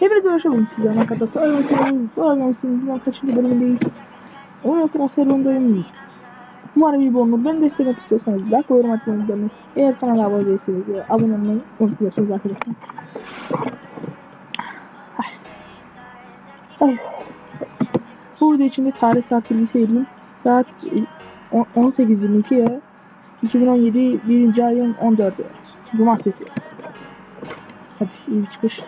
Hepinize hoş bulduk sizden arkadaşlar. Oyun okuyalım. Sonra gelsin. Bilmem kaçıncı bölümündeyiz. Oyun okuma serüvenindeyim. Umarım iyi olur. Beni desteklemek istiyorsanız like yorum atmayı unutmayın. Eğer kanala abone değilseniz de abone olmayı unutmuyorsunuz arkadaşlar. Ay. Bu video içinde tarih saat bilgisi vereyim. Saat e, 18.22 ve 2017 1. ayın 14'ü. Cumartesi. Hadi iyi bir çıkış.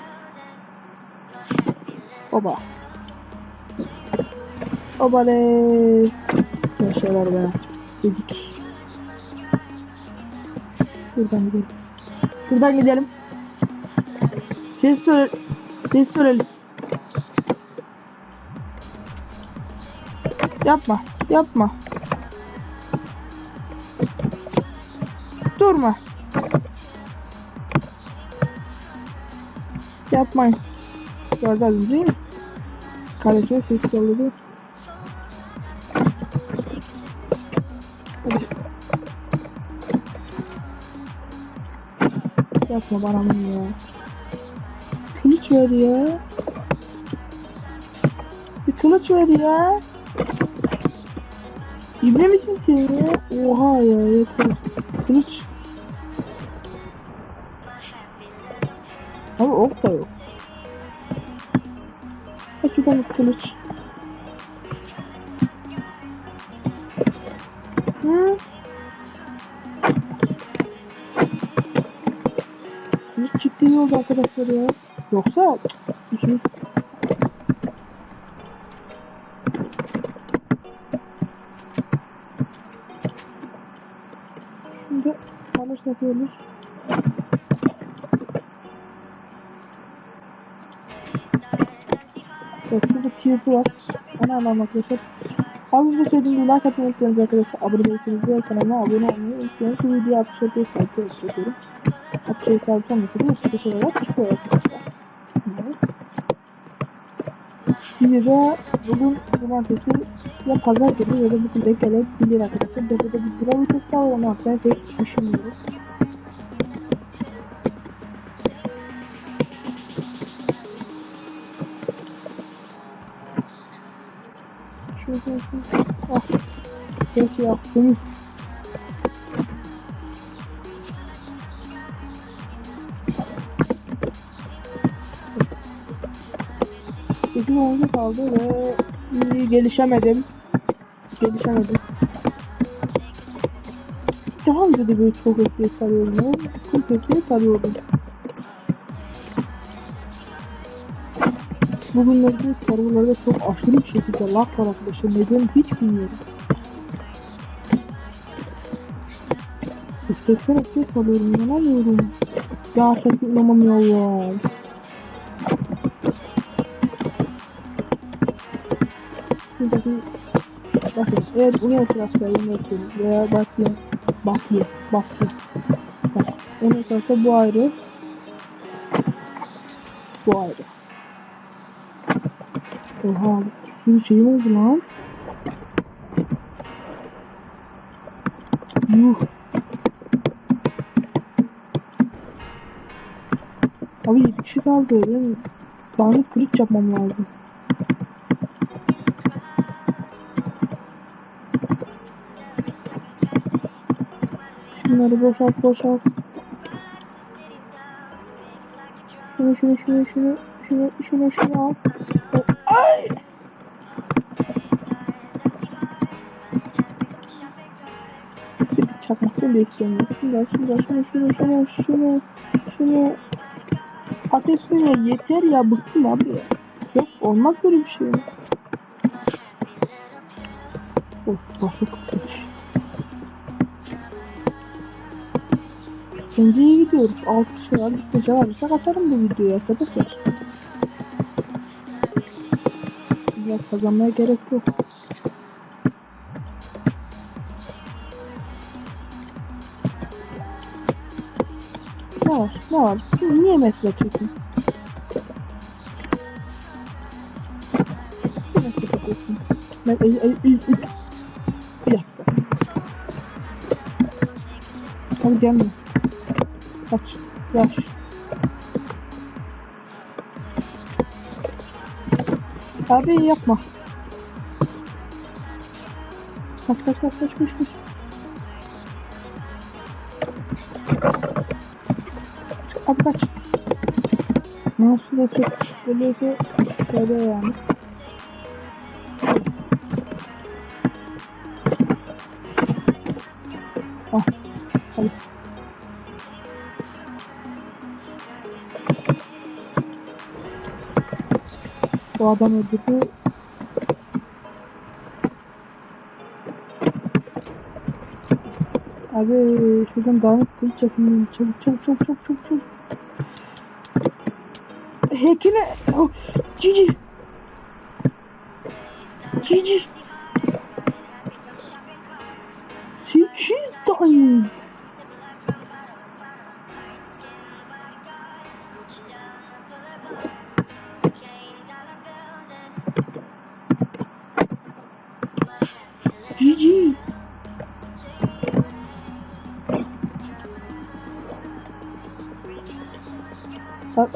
Oba. Oba le. Ne şeyler be. Ezik. Şuradan gidelim. Şuradan gidelim. Ses söyle. Ses söyleyelim. Yapma. Yapma. Durma. Yapmayın. Gördünüz değil mi? Kardeşime ses yolladı. Yapma bana bunu ya. Kılıç ver ya. Bir kılıç ver ya. İbne misin sen ya? Oha ya yeter. Kılıç. Ama ok da yok. Şuradan bir kılıç. Hı? Çıktı iyi oldu arkadaşlar ya. Yoksa işimiz... Şimdi alırsak olur. Şurada TNT var. Onu alalım arkadaşlar. Az önce söylediğim gibi like atmayı unutmayınız arkadaşlar. Abone değilseniz de kanalıma abone olmayı unutmayın. Şu videoya 64 sayfa çekiyorum. 64 sayfa olmasa da 35 olarak çıkıyor arkadaşlar. Evet. Videoda bugün cumartesi ya pazar günü ya da bugün denk gelebilir arkadaşlar. Burada da bir dura videosu var onu atmaya pek düşünmüyoruz. Şöyle şöyle şöyle. Ah. Yaptığımız. Sekiz oyuncu kaldı ve gelişemedim. Gelişemedim. Daha önce de böyle çok FPS sarıyorum ya. 40 FPS sarıyordum. Bugünlerde serverlarda çok aşırı bir şekilde lag var arkadaşlar. Neden hiç bilmiyorum. 80 FPS alıyorum inanamıyorum. Gerçekten inanamıyorum. Şimdi bakın. Bakın eğer bunu arkadaşlar yönetiyorsunuz veya bakıyor. Bakıyor. Bakıyor. Bak. Onu arkadaşlar bu ayrı. Bu ayrı. Oha bir şey oldu lan. Yuh. Abi 7 kişi kaldı. Benim lanet kılıç yapmam lazım. Şunları boşalt boşalt. Şunu şunu şunu şunu şunu şunu şunu al. Ay! Çakmasını da istemiyorum. Şunu şunu şunu şunu şunu şunu şunu At hepsini yeter ya bıktım abi. Yok olmaz böyle bir şey. Of nasıl kıtmış. Bence gidiyoruz. 6 kişi var. Gitmece varsa atarım bu videoyu arkadaşlar. Biraz kazanmaya gerek yok. Ne var? Ne var? Niye mesle atıyorsun? Niye mesle atıyorsun? Ben ay, ay, ay, ay. Bir dakika. Hadi gelme. Kaç. Yaş. Abi yapma. Kaç kaç kaç kaç kaç kaç. Abi kaç. Mouse'u da çok geliyorsa böyle yani. Ah. Bu adam öldürdü. Abi şuradan dağınık kılıç yapayım. Çabuk çabuk çabuk çabuk çabuk çabuk. Hekine. Oh, Cici. Cici. She, she's Cici. Bak.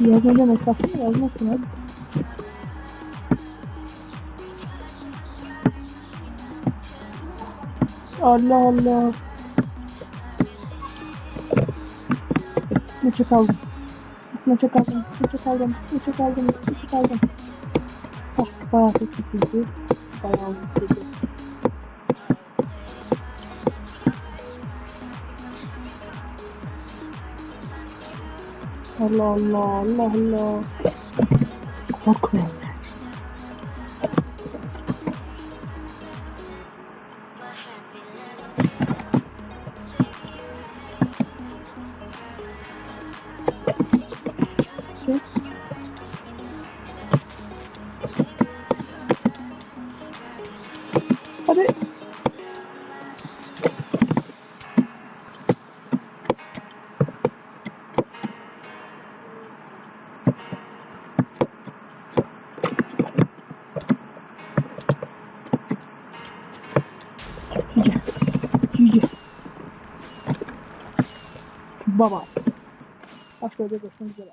Yazmaca mesafe yazmasın abi. Allah Allah. Maça kaldım. Maça kaldım. Maça kaldım. Maça kaldım. Maça kaldım. Ah bayağı kötüydü. Bayağı kötüydü. Allah Allah Allah Allah. Korkuyorum. Baba. Başka ödül görüşmek üzere.